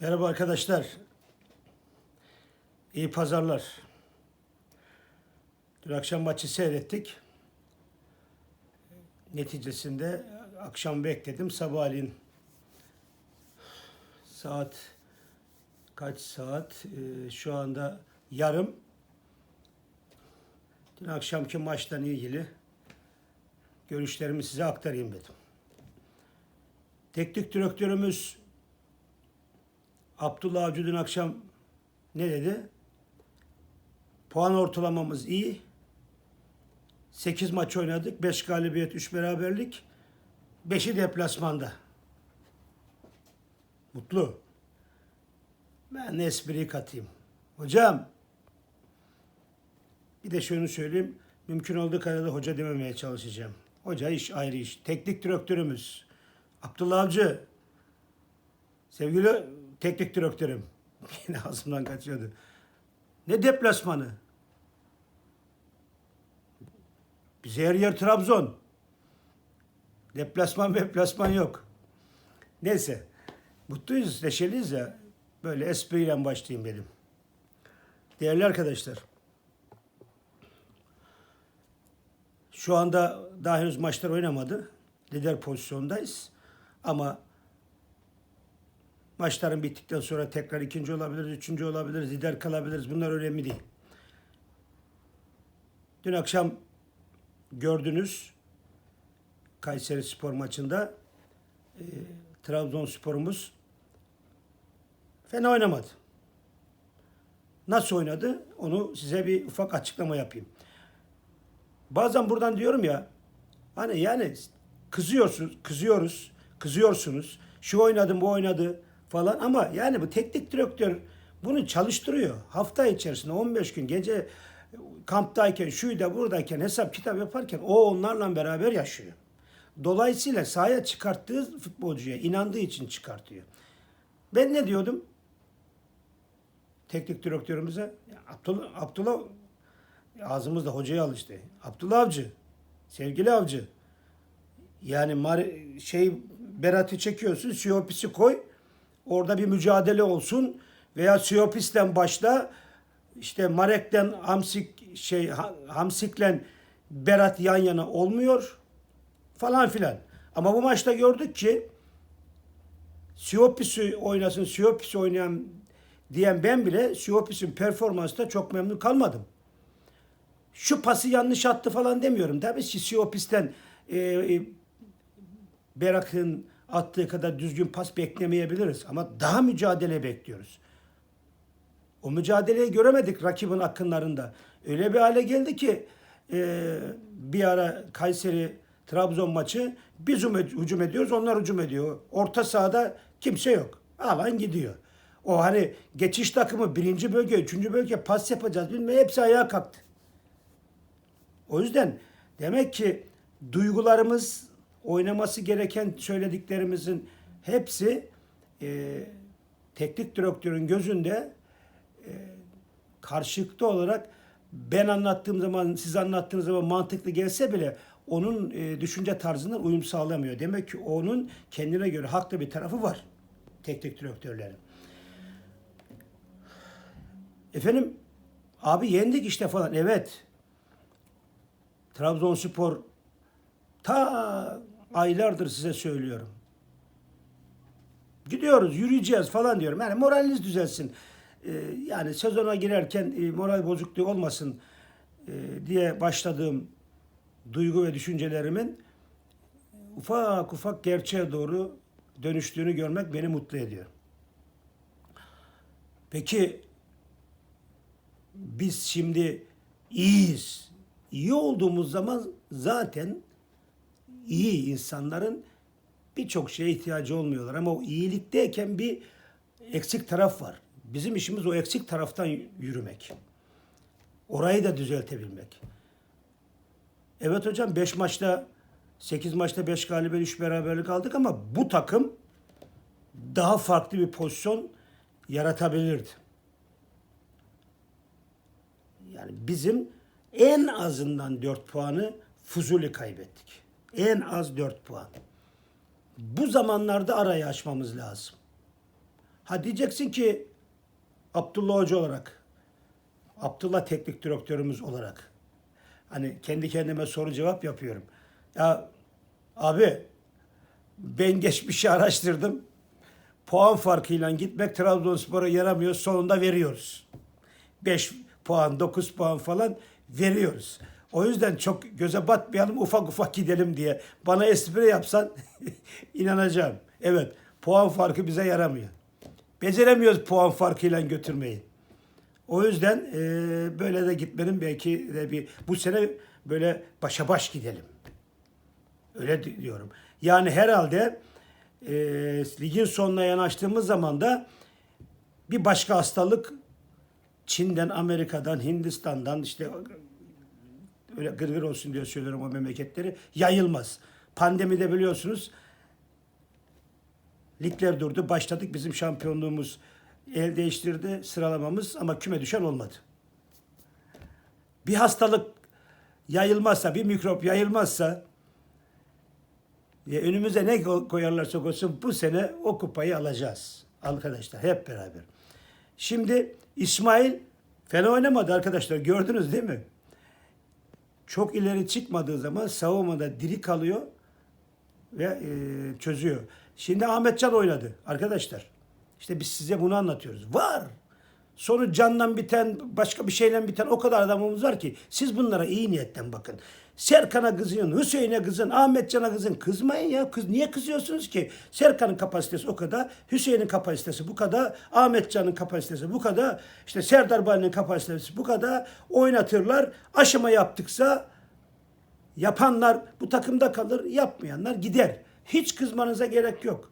Merhaba arkadaşlar. İyi pazarlar. Dün akşam maçı seyrettik. Neticesinde akşam bekledim. Sabahleyin saat kaç saat? Ee, şu anda yarım. Dün akşamki maçtan ilgili görüşlerimi size aktarayım dedim. Teknik direktörümüz Abdullah Avcı dün akşam ne dedi? Puan ortalamamız iyi. 8 maç oynadık. 5 galibiyet, 3 beraberlik. 5'i deplasmanda. Mutlu. Ben de katayım. Hocam bir de şunu söyleyeyim. Mümkün olduğu kadar da hoca dememeye çalışacağım. Hoca iş ayrı iş. Teknik direktörümüz Abdullah Avcı Sevgili teknik direktörüm. Yine ağzımdan kaçıyordu. Ne deplasmanı? Bize her yer Trabzon. Deplasman deplasman yok. Neyse. Mutluyuz, neşeliyiz ya. Böyle espriyle başlayayım dedim. Değerli arkadaşlar. Şu anda daha henüz maçlar oynamadı. Lider pozisyondayız. Ama Maçların bittikten sonra tekrar ikinci olabiliriz, üçüncü olabiliriz, lider kalabiliriz. Bunlar önemli değil. Dün akşam gördünüz Kayseri Spor maçında e, Trabzonspor'umuz fena oynamadı. Nasıl oynadı? Onu size bir ufak açıklama yapayım. Bazen buradan diyorum ya hani yani kızıyorsunuz, kızıyoruz, kızıyorsunuz. Şu oynadı, bu oynadı falan ama yani bu teknik direktör bunu çalıştırıyor. Hafta içerisinde 15 gün gece kamptayken, şuyda buradayken hesap kitap yaparken o onlarla beraber yaşıyor. Dolayısıyla sahaya çıkarttığı futbolcuya inandığı için çıkartıyor. Ben ne diyordum? Teknik direktörümüze Abdullah, Abdullah ağzımızda hocaya alıştı. Abdullah Avcı, sevgili Avcı. Yani şey Berat'ı çekiyorsun, Siyopis'i koy. Orada bir mücadele olsun veya Siyopis'ten başla. işte Marek'ten Hamsik şey Ha- Hamsik'le Berat yan yana olmuyor falan filan. Ama bu maçta gördük ki Siyopis'i oynasın, Siyopis'i oynayan diyen ben bile Siyopis'in performansında çok memnun kalmadım. Şu pası yanlış attı falan demiyorum. Tabii ki Siyopis'ten e, e, Berak'ın attığı kadar düzgün pas beklemeyebiliriz. Ama daha mücadele bekliyoruz. O mücadeleyi göremedik rakibin akınlarında. Öyle bir hale geldi ki e, bir ara Kayseri Trabzon maçı biz hücum- ediyoruz onlar hücum ediyor. Orta sahada kimse yok. Alan gidiyor. O hani geçiş takımı birinci bölge, üçüncü bölge pas yapacağız bilmem hepsi ayağa kalktı. O yüzden demek ki duygularımız oynaması gereken söylediklerimizin hepsi e, teknik direktörün gözünde e, karşılıklı olarak ben anlattığım zaman siz anlattığınız zaman mantıklı gelse bile onun e, düşünce tarzına uyum sağlamıyor. Demek ki onun kendine göre haklı bir tarafı var teknik direktörlerin. Efendim abi yendik işte falan. Evet. Trabzonspor ta aylardır size söylüyorum. Gidiyoruz, yürüyeceğiz falan diyorum. Yani moraliniz düzelsin. Ee, yani sezona girerken e, moral bozukluğu olmasın e, diye başladığım duygu ve düşüncelerimin ufak ufak gerçeğe doğru dönüştüğünü görmek beni mutlu ediyor. Peki biz şimdi iyiyiz. İyi olduğumuz zaman zaten iyi insanların birçok şeye ihtiyacı olmuyorlar. Ama o iyilikteyken bir eksik taraf var. Bizim işimiz o eksik taraftan yürümek. Orayı da düzeltebilmek. Evet hocam 5 maçta 8 maçta 5 galibiyet 3 beraberlik aldık ama bu takım daha farklı bir pozisyon yaratabilirdi. Yani bizim en azından 4 puanı Fuzuli kaybettik. En az 4 puan. Bu zamanlarda arayı açmamız lazım. Ha diyeceksin ki Abdullah Hoca olarak, Abdullah teknik direktörümüz olarak hani kendi kendime soru cevap yapıyorum. Ya abi ben geçmişi araştırdım. Puan farkıyla gitmek Trabzonspor'a yaramıyor. Sonunda veriyoruz. 5 puan, 9 puan falan veriyoruz. O yüzden çok göze batmayalım, ufak ufak gidelim diye. Bana espri yapsan inanacağım. Evet, puan farkı bize yaramıyor. Beceremiyoruz puan farkıyla götürmeyi. O yüzden e, böyle de gitmenin belki de bir bu sene böyle başa baş gidelim. Öyle di- diyorum. Yani herhalde e, ligin sonuna yanaştığımız zaman da bir başka hastalık Çin'den, Amerika'dan, Hindistan'dan işte öyle gırgır olsun diye söylüyorum o memleketleri yayılmaz. Pandemide biliyorsunuz ligler durdu. Başladık bizim şampiyonluğumuz el değiştirdi sıralamamız ama küme düşen olmadı. Bir hastalık yayılmazsa, bir mikrop yayılmazsa ya önümüze ne ko- koyarlarsa koysun bu sene o kupayı alacağız arkadaşlar hep beraber. Şimdi İsmail fena oynamadı arkadaşlar gördünüz değil mi? Çok ileri çıkmadığı zaman savunmada diri kalıyor ve e, çözüyor. Şimdi Ahmetcan oynadı arkadaşlar. İşte biz size bunu anlatıyoruz. Var. Sonu candan biten, başka bir şeyle biten o kadar adamımız var ki siz bunlara iyi niyetten bakın. Serkan'a kızın, Hüseyin'e kızın, Ahmetcan'a kızın. Kızmayın ya. Kız, niye kızıyorsunuz ki? Serkan'ın kapasitesi o kadar, Hüseyin'in kapasitesi bu kadar, Ahmetcan'ın kapasitesi bu kadar, işte Serdar Bali'nin kapasitesi bu kadar. Oynatırlar. Aşama yaptıksa Yapanlar bu takımda kalır, yapmayanlar gider. Hiç kızmanıza gerek yok.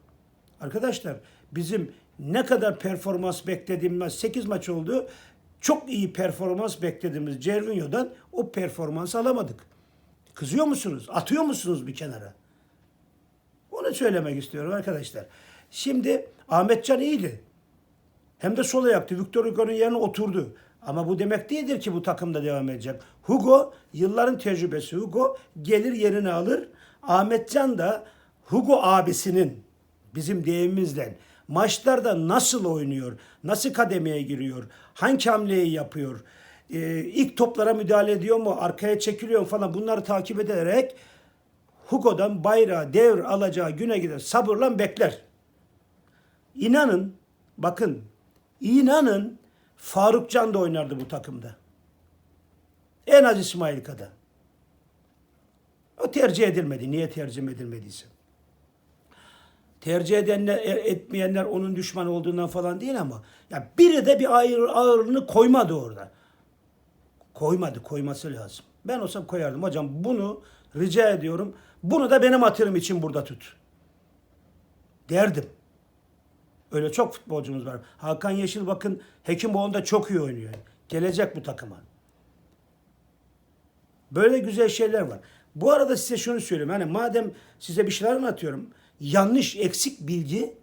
Arkadaşlar bizim ne kadar performans beklediğimiz 8 maç oldu. Çok iyi performans beklediğimiz Cervinho'dan o performans alamadık. Kızıyor musunuz? Atıyor musunuz bir kenara? Onu söylemek istiyorum arkadaşlar. Şimdi Ahmetcan iyiydi. Hem de sol ayaktı. Victor Hugo'nun yerine oturdu. Ama bu demek değildir ki bu takımda devam edecek. Hugo yılların tecrübesi. Hugo gelir yerini alır. Ahmetcan da Hugo abisinin bizim deyimimizle maçlarda nasıl oynuyor, nasıl kademeye giriyor, hangi hamleyi yapıyor, e, ilk toplara müdahale ediyor mu, arkaya çekiliyor mu falan bunları takip ederek Hugo'dan bayrağı devr alacağı güne gider sabırla bekler. İnanın, bakın, inanın Faruk Can da oynardı bu takımda. En az İsmail kadar. O tercih edilmedi. Niye tercih edilmediyse. Tercih edenler, e, etmeyenler onun düşman olduğundan falan değil ama ya biri de bir ağır, ağırlığını koymadı orada. Koymadı, koyması lazım. Ben olsam koyardım. Hocam bunu rica ediyorum. Bunu da benim hatırım için burada tut. Derdim. Öyle çok futbolcumuz var. Hakan Yeşil bakın Hekimoğlu'nda çok iyi oynuyor. Gelecek bu takıma. Böyle güzel şeyler var. Bu arada size şunu söyleyeyim. Hani madem size bir şeyler anlatıyorum. Yanlış, eksik bilgi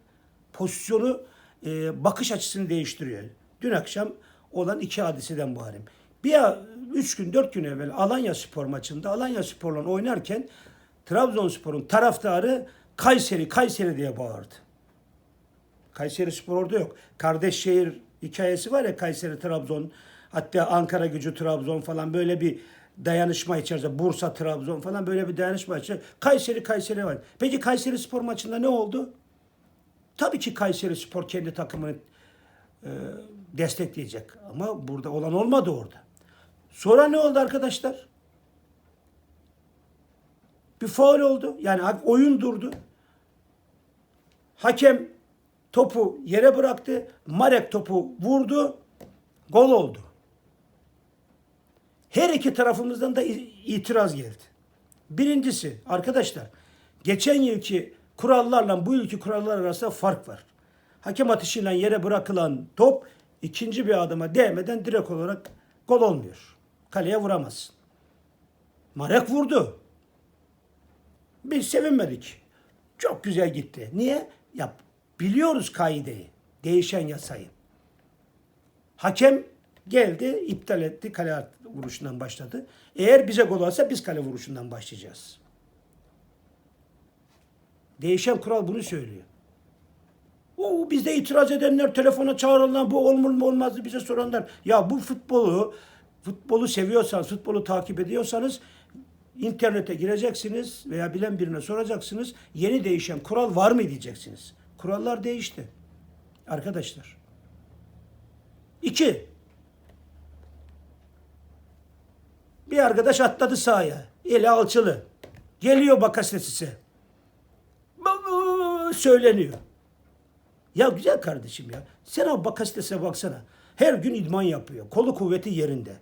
pozisyonu, e, bakış açısını değiştiriyor. Dün akşam olan iki hadiseden bağırayım. Bir üç gün, dört gün evvel Alanya Spor maçında Alanya Spor'la oynarken Trabzonspor'un taraftarı Kayseri, Kayseri diye bağırdı. Kayseri Spor orada yok. Kardeş şehir hikayesi var ya Kayseri Trabzon hatta Ankara Gücü Trabzon falan böyle bir dayanışma içerisinde Bursa Trabzon falan böyle bir dayanışma içerisinde Kayseri Kayseri var. Peki Kayseri Spor maçında ne oldu? Tabii ki Kayseri Spor kendi takımını e, destekleyecek ama burada olan olmadı orada. Sonra ne oldu arkadaşlar? Bir faul oldu. Yani oyun durdu. Hakem topu yere bıraktı. Marek topu vurdu. Gol oldu. Her iki tarafımızdan da itiraz geldi. Birincisi arkadaşlar geçen yılki kurallarla bu yılki kurallar arasında fark var. Hakem atışıyla yere bırakılan top ikinci bir adıma değmeden direkt olarak gol olmuyor. Kaleye vuramazsın. Marek vurdu. Biz sevinmedik. Çok güzel gitti. Niye? Ya biliyoruz kaideyi. Değişen yasayı. Hakem geldi, iptal etti. Kale vuruşundan başladı. Eğer bize gol olsa biz kale vuruşundan başlayacağız. Değişen kural bunu söylüyor. O bizde itiraz edenler, telefona çağrılanlar, bu olmalı mı olmazdı bize soranlar. Ya bu futbolu, futbolu seviyorsanız, futbolu takip ediyorsanız internete gireceksiniz veya bilen birine soracaksınız. Yeni değişen kural var mı diyeceksiniz. Kurallar değişti. Arkadaşlar. İki. Bir arkadaş atladı sahaya. Eli alçılı. Geliyor Bakasetis'e. Söyleniyor. Ya güzel kardeşim ya. Sen o Bakasetis'e baksana. Her gün idman yapıyor. Kolu kuvveti yerinde.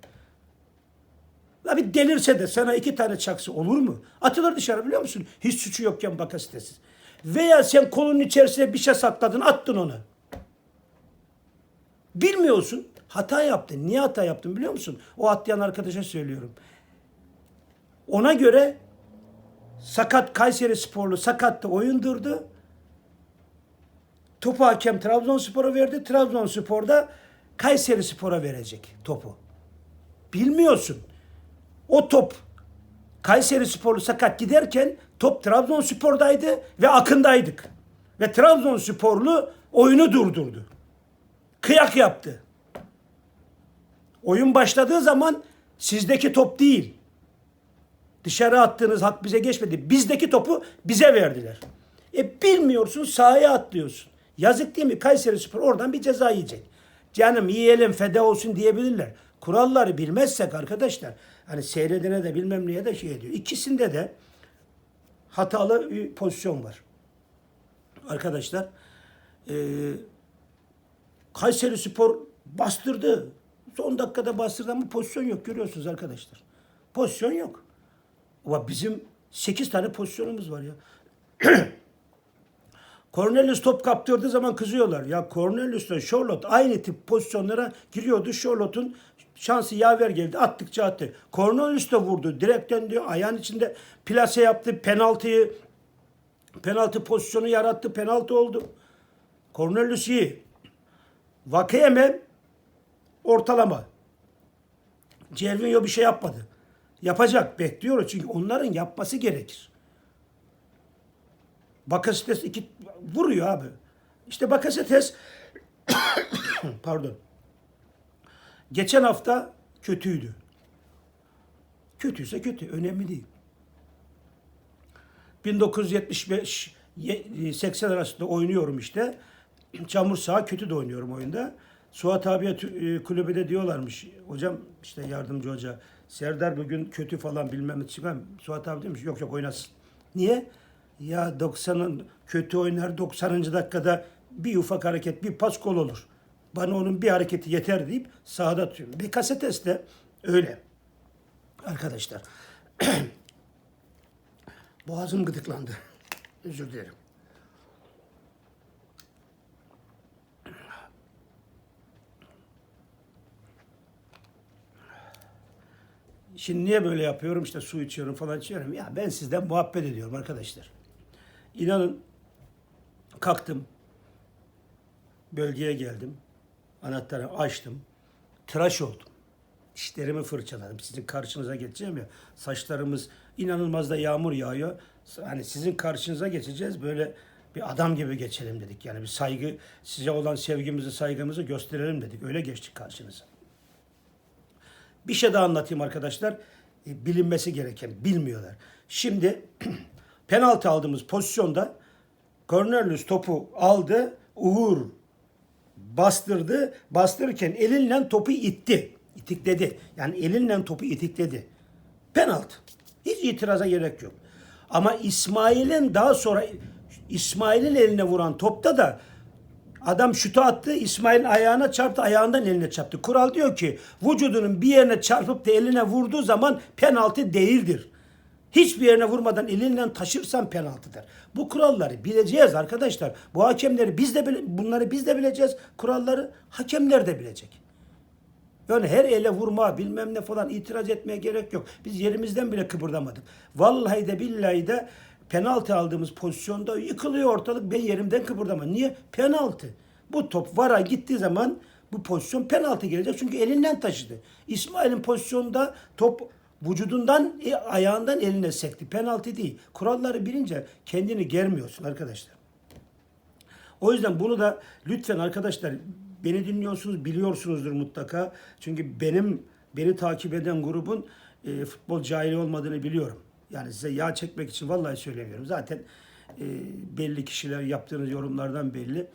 La bir delirse de sana iki tane çaksı olur mu? Atılır dışarı biliyor musun? Hiç suçu yokken Bakasetis. Veya sen kolunun içerisine bir şey sakladın attın onu. Bilmiyorsun. Hata yaptın. Niye hata yaptın biliyor musun? O atlayan arkadaşa söylüyorum. Ona göre sakat Kayseri sporlu sakattı oyun durdu. Topu hakem Trabzonspor'a verdi. Trabzonspor'da Kayseri Spor'a verecek topu. Bilmiyorsun. O top Kayseri Sporlu sakat giderken top Trabzonspor'daydı ve akındaydık. Ve Trabzonsporlu oyunu durdurdu. Kıyak yaptı. Oyun başladığı zaman sizdeki top değil. Dışarı attığınız hak bize geçmedi. Bizdeki topu bize verdiler. E bilmiyorsun sahaya atlıyorsun. Yazık değil mi? Kayseri Spor oradan bir ceza yiyecek. Canım yiyelim feda olsun diyebilirler. Kuralları bilmezsek arkadaşlar hani seyredene de bilmem neye de şey ediyor. İkisinde de hatalı bir pozisyon var. Arkadaşlar eee Kayseri Spor bastırdı. Son dakikada bastırdı ama pozisyon yok görüyorsunuz arkadaşlar. Pozisyon yok. Ama bizim 8 tane pozisyonumuz var ya. Cornelius top kaptırdığı zaman kızıyorlar. Ya Cornelius'la Charlotte aynı tip pozisyonlara giriyordu. Charlotte'un şansı yaver geldi. Attıkça attı. Cornelius da vurdu. Direkten diyor. Ayağın içinde plase yaptı. Penaltıyı penaltı pozisyonu yarattı. Penaltı oldu. Cornelius iyi. Vakayeme ortalama. Cervinho bir şey yapmadı. Yapacak. Bekliyoruz. Çünkü onların yapması gerekir. Bakasetes iki vuruyor abi. İşte Bakasetes pardon. Geçen hafta kötüydü. Kötüyse kötü. Önemli değil. 1975 80 arasında oynuyorum işte. Çamur saha kötü de oynuyorum oyunda. Suat abiye e, kulübede diyorlarmış. Hocam işte yardımcı hoca. Serdar bugün kötü falan bilmem ne çıkar. Suat abi demiş yok yok oynasın. Niye? Ya 90'ın kötü oynar 90. dakikada bir ufak hareket bir pas gol olur. Bana onun bir hareketi yeter deyip sahada tutuyorum. Bekasetes de öyle. Arkadaşlar. Boğazım gıdıklandı. Özür dilerim. Şimdi niye böyle yapıyorum? İşte su içiyorum falan içiyorum. Ya ben sizden muhabbet ediyorum arkadaşlar. İnanın kalktım. Bölgeye geldim. Anahtarı açtım. Tıraş oldum. Dişlerimi fırçaladım. Sizin karşınıza geçeceğim ya. Saçlarımız inanılmaz da yağmur yağıyor. Hani sizin karşınıza geçeceğiz. Böyle bir adam gibi geçelim dedik. Yani bir saygı, size olan sevgimizi, saygımızı gösterelim dedik. Öyle geçtik karşınıza. Bir şey daha anlatayım arkadaşlar. E, bilinmesi gereken, bilmiyorlar. Şimdi penaltı aldığımız pozisyonda Cornelius topu aldı. Uğur bastırdı. Bastırırken elinle topu itti. İtikledi. Yani elinle topu itikledi. Penaltı. Hiç itiraza gerek yok. Ama İsmail'in daha sonra İsmail'in eline vuran topta da Adam şutu attı, İsmail'in ayağına çarptı, ayağından eline çarptı. Kural diyor ki vücudunun bir yerine çarpıp da eline vurduğu zaman penaltı değildir. Hiçbir yerine vurmadan elinden taşırsan penaltıdır. Bu kuralları bileceğiz arkadaşlar. Bu hakemleri biz de bunları biz de bileceğiz. Kuralları hakemler de bilecek. Yani her ele vurma bilmem ne falan itiraz etmeye gerek yok. Biz yerimizden bile kıpırdamadık. Vallahi de billahi de penaltı aldığımız pozisyonda yıkılıyor ortalık. Ben yerimden kıpırdamadım. Niye? Penaltı. Bu top vara gittiği zaman bu pozisyon penaltı gelecek. Çünkü elinden taşıdı. İsmail'in pozisyonda top vücudundan, e, ayağından eline sekti. Penaltı değil. Kuralları bilince kendini germiyorsun arkadaşlar. O yüzden bunu da lütfen arkadaşlar beni dinliyorsunuz, biliyorsunuzdur mutlaka. Çünkü benim beni takip eden grubun e, futbol cahili olmadığını biliyorum. Yani size yağ çekmek için vallahi söylemiyorum. Zaten e, belli kişiler yaptığınız yorumlardan belli.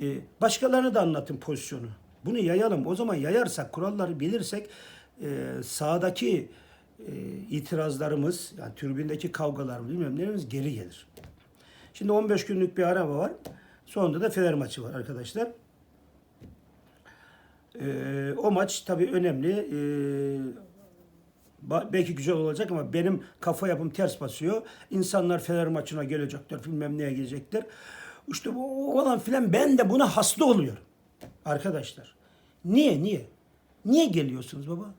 E, başkalarına da anlatın pozisyonu. Bunu yayalım. O zaman yayarsak, kuralları bilirsek e, sahadaki e, itirazlarımız, yani tribündeki kavgalar, bilmem nelerimiz geri gelir. Şimdi 15 günlük bir ara var. Sonunda da Fener maçı var arkadaşlar. Ee, o maç tabii önemli. Ba- belki güzel olacak ama benim kafa yapım ters basıyor. İnsanlar Fener maçına gelecekler, bilmem neye gelecekler. İşte bu olan filan ben de buna hasta oluyorum. Arkadaşlar. Niye, niye? Niye geliyorsunuz baba?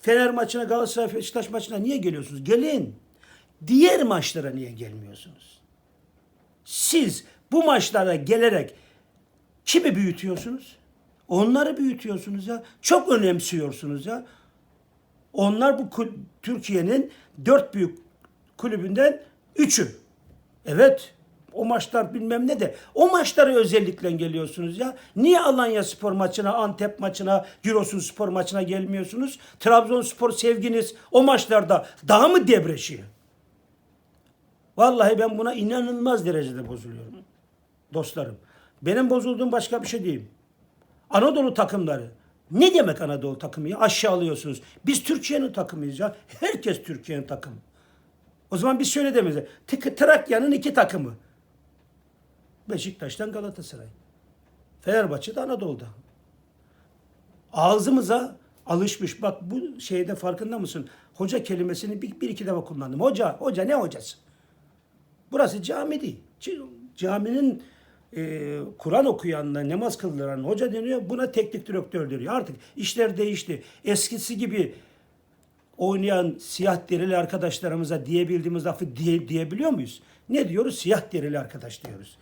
Fener maçına, Galatasaray, Beşiktaş maçına niye geliyorsunuz? Gelin. Diğer maçlara niye gelmiyorsunuz? Siz bu maçlara gelerek kimi büyütüyorsunuz? Onları büyütüyorsunuz ya. Çok önemsiyorsunuz ya. Onlar bu Türkiye'nin dört büyük kulübünden üçü. Evet. O maçlar bilmem ne de. O maçlara özellikle geliyorsunuz ya. Niye Alanya spor maçına, Antep maçına, Giresun spor maçına gelmiyorsunuz? Trabzonspor sevginiz o maçlarda daha mı debreşiyor? Vallahi ben buna inanılmaz derecede bozuluyorum. Dostlarım. Benim bozulduğum başka bir şey değil. Anadolu takımları. Ne demek Anadolu takımı ya? Aşağılıyorsunuz. Biz Türkiye'nin takımıyız ya. Herkes Türkiye'nin takımı. O zaman biz şöyle demeyiz. Trakya'nın iki takımı. Beşiktaş'tan Galatasaray. Fenerbahçe de Anadolu'da. Ağzımıza alışmış. Bak bu şeyde farkında mısın? Hoca kelimesini bir, bir iki defa kullandım. Hoca, hoca ne hocası? Burası cami değil. Caminin e, Kur'an okuyanla namaz kıldıran hoca deniyor. Buna teknik direktör deniyor. Artık işler değişti. Eskisi gibi oynayan siyah derili arkadaşlarımıza diyebildiğimiz lafı diye, diyebiliyor muyuz? Ne diyoruz? Siyah derili arkadaş diyoruz.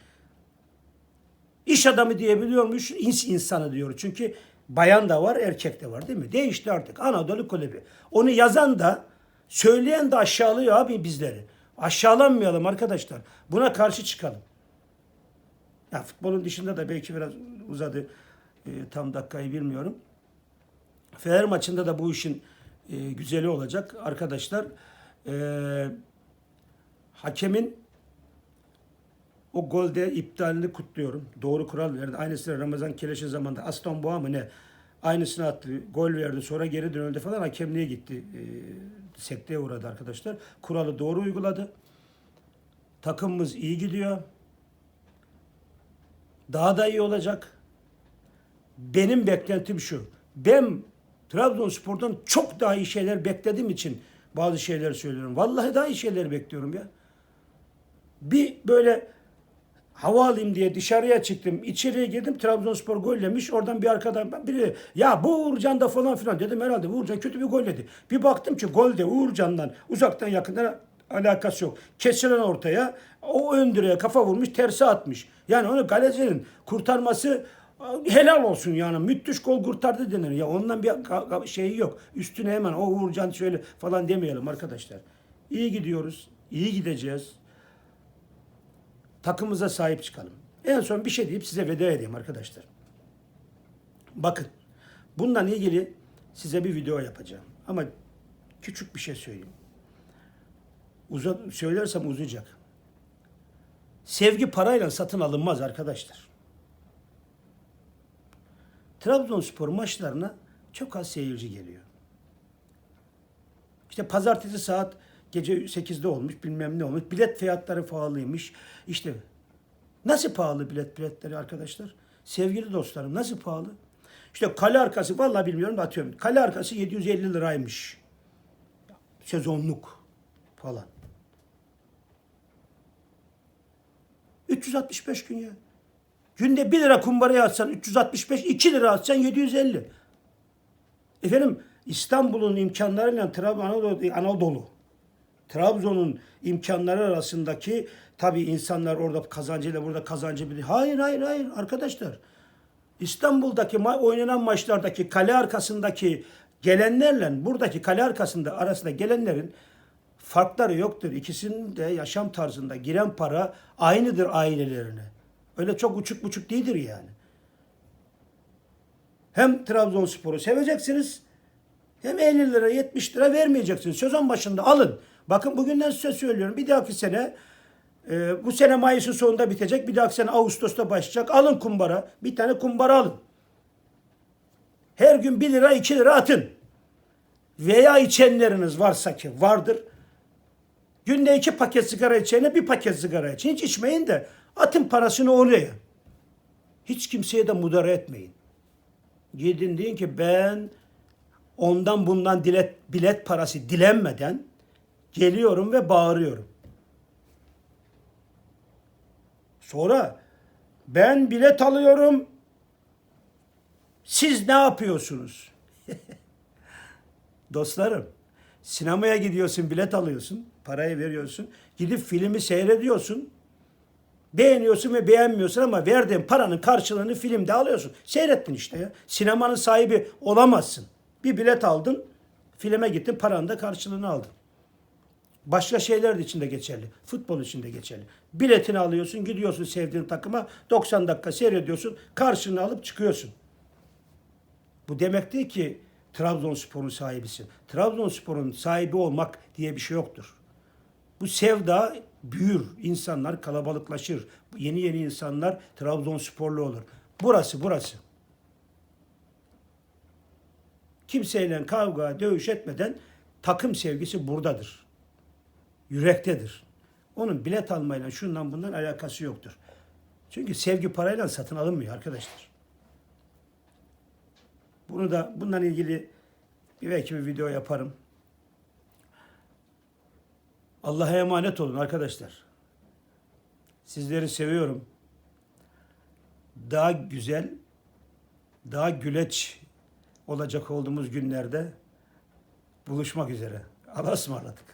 İş adamı diyebiliyormuş, ins insanı diyoruz. Çünkü bayan da var, erkek de var değil mi? Değişti artık. Anadolu Kulübü. Onu yazan da, söyleyen de aşağılıyor abi bizleri. Aşağılanmayalım arkadaşlar. Buna karşı çıkalım. Ya futbolun dışında da belki biraz uzadı. E, tam dakikayı bilmiyorum. Fener maçında da bu işin e, güzeli olacak arkadaşlar. E, hakemin o golde iptalini kutluyorum. Doğru kural verdi. Aynısını Ramazan Keleş'in zamanında Aston Boğa mı ne? Aynısını attı. Gol verdi. Sonra geri dönüldü falan. Hakemliğe gitti. E, sekteye uğradı arkadaşlar. Kuralı doğru uyguladı. Takımımız iyi gidiyor. Daha da iyi olacak. Benim beklentim şu. Ben Trabzonspor'dan çok daha iyi şeyler beklediğim için bazı şeyler söylüyorum. Vallahi daha iyi şeyler bekliyorum ya. Bir böyle hava alayım diye dışarıya çıktım. İçeriye girdim. Trabzonspor gollemiş. Oradan bir arkadan biri ya bu Uğurcan da falan filan dedim herhalde Uğurcan kötü bir gol dedi. Bir baktım ki golde Uğurcan'dan uzaktan yakından alakası yok. Kesilen ortaya o ön direğe kafa vurmuş tersi atmış. Yani onu galecinin kurtarması helal olsun yani. Müthiş gol kurtardı denir. Ya ondan bir şeyi yok. Üstüne hemen o Uğurcan şöyle falan demeyelim arkadaşlar. İyi gidiyoruz. iyi gideceğiz takımımıza sahip çıkalım. En son bir şey deyip size veda edeyim arkadaşlar. Bakın bundan ilgili size bir video yapacağım. Ama küçük bir şey söyleyeyim. Uza, söylersem uzayacak. Sevgi parayla satın alınmaz arkadaşlar. Trabzonspor maçlarına çok az seyirci geliyor. İşte pazartesi saat gece 8'de olmuş bilmem ne olmuş. Bilet fiyatları pahalıymış. İşte nasıl pahalı bilet biletleri arkadaşlar? Sevgili dostlarım nasıl pahalı? İşte kale arkası vallahi bilmiyorum atıyorum. Kale arkası 750 liraymış. Sezonluk falan. 365 gün ya. Günde 1 lira kumbaraya atsan 365, 2 lira atsan 750. Efendim İstanbul'un imkanlarıyla Trabzon Anadolu, Anadolu Trabzon'un imkanları arasındaki tabi insanlar orada kazancıyla burada kazancı bilir. Hayır hayır hayır arkadaşlar. İstanbul'daki ma- oynanan maçlardaki kale arkasındaki gelenlerle buradaki kale arkasında arasında gelenlerin farkları yoktur. İkisinin de yaşam tarzında giren para aynıdır ailelerine. Öyle çok uçuk buçuk değildir yani. Hem Trabzonspor'u seveceksiniz hem 50 lira 70 lira vermeyeceksiniz. Sezon başında alın. Bakın bugünden size söylüyorum. Bir dahaki sene e, bu sene Mayıs'ın sonunda bitecek. Bir dahaki sene Ağustos'ta başlayacak. Alın kumbara. Bir tane kumbara alın. Her gün 1 lira 2 lira atın. Veya içenleriniz varsa ki vardır. Günde iki paket sigara içene bir paket sigara için. Hiç içmeyin de atın parasını oraya. Hiç kimseye de mudara etmeyin. Gidin deyin ki ben ondan bundan dilet, bilet parası dilenmeden geliyorum ve bağırıyorum. Sonra ben bilet alıyorum. Siz ne yapıyorsunuz? Dostlarım, sinemaya gidiyorsun, bilet alıyorsun, parayı veriyorsun. Gidip filmi seyrediyorsun. Beğeniyorsun ve beğenmiyorsun ama verdiğin paranın karşılığını filmde alıyorsun. Seyrettin işte ya. Sinemanın sahibi olamazsın. Bir bilet aldın, filme gittin, paranın da karşılığını aldın. Başka şeyler de içinde geçerli. Futbol için de geçerli. Biletini alıyorsun, gidiyorsun sevdiğin takıma, 90 dakika seyrediyorsun, karşılığını alıp çıkıyorsun. Bu demek değil ki Trabzonspor'un sahibisin. Trabzonspor'un sahibi olmak diye bir şey yoktur. Bu sevda büyür, insanlar kalabalıklaşır. Yeni yeni insanlar Trabzonsporlu olur. Burası burası. Kimseyle kavga, dövüş etmeden takım sevgisi buradadır. Yürektedir. Onun bilet almayla şundan bundan alakası yoktur. Çünkü sevgi parayla satın alınmıyor arkadaşlar. Bunu da bundan ilgili bir belki bir video yaparım. Allah'a emanet olun arkadaşlar. Sizleri seviyorum. Daha güzel, daha güleç olacak olduğumuz günlerde buluşmak üzere. Allah'a ısmarladık.